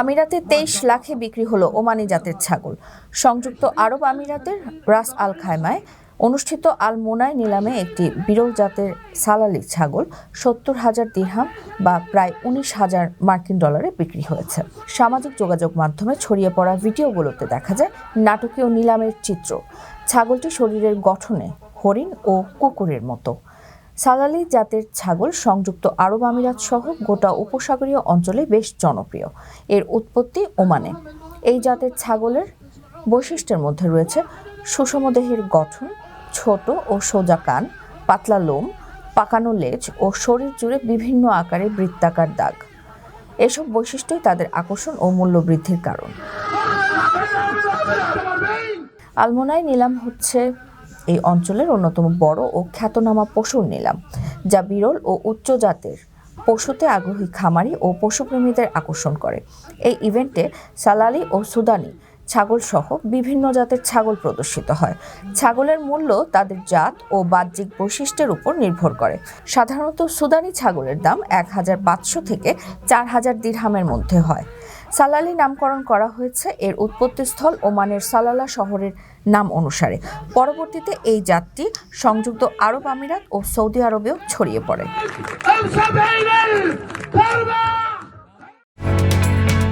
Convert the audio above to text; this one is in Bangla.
আমিরাতে তেইশ লাখে বিক্রি হলো ওমানি জাতের ছাগল। সংযুক্ত আরব আমিরাতের রাস আল খায়মায় অনুষ্ঠিত আল মোনায় নিলামে একটি বিরল জাতের সালালি ছাগল সত্তর হাজার দিরহাম বা প্রায় উনিশ হাজার মার্কিন ডলারে বিক্রি হয়েছে। সামাজিক যোগাযোগ মাধ্যমে ছড়িয়ে পড়া ভিডিওগুলোতে দেখা যায় নাটকীয় নিলামের চিত্র। ছাগলটি শরীরের গঠনে হরিণ ও কুকুরের মতো। সালালি জাতের ছাগল সংযুক্ত আরব আমিরাত সহ গোটা উপসাগরীয় অঞ্চলে বেশ জনপ্রিয়। এর উৎপত্তি ওমানে। এই জাতের ছাগলের বৈশিষ্ট্যের মধ্যে রয়েছে সুষম দেহের গঠন, ছোট ও সোজা কান, পাতলা লোম, পাকানো লেজ ও শরীর জুড়ে বিভিন্ন আকারে বৃত্তাকার দাগ। এসব বৈশিষ্ট্যই তাদের আকর্ষণ ও মূল্য বৃদ্ধির কারণ। আলমোনায় নিলাম হচ্ছে এই অঞ্চলের অন্যতম বড় ও খ্যাতনামা পশুর নিলাম, যা বিরল ও উচ্চ জাতের পশুতে আগ্রহী খামারি ও পশুপ্রেমীদের আকর্ষণ করে। এই ইভেন্টে সালালি ও সুদানি ছাগল সহ বিভিন্ন জাতের ছাগল প্রদর্শিত হয়। ছাগলের মূল্য তাদের জাত ও বাহ্যিক বৈশিষ্ট্যের উপর নির্ভর করে। সাধারণত সুদানি ছাগলের দাম এক হাজার পাঁচশো থেকে চার হাজার দিরহামের মধ্যে হয়। সালালি নামকরণ করা হয়েছে এর উৎপত্তিস্থল ওমানের সালালা শহরের নাম অনুসারে। পরবর্তীতে এই জাতটি সংযুক্ত আরব আমিরাত ও সৌদি আরবেও ছড়িয়ে পড়ে।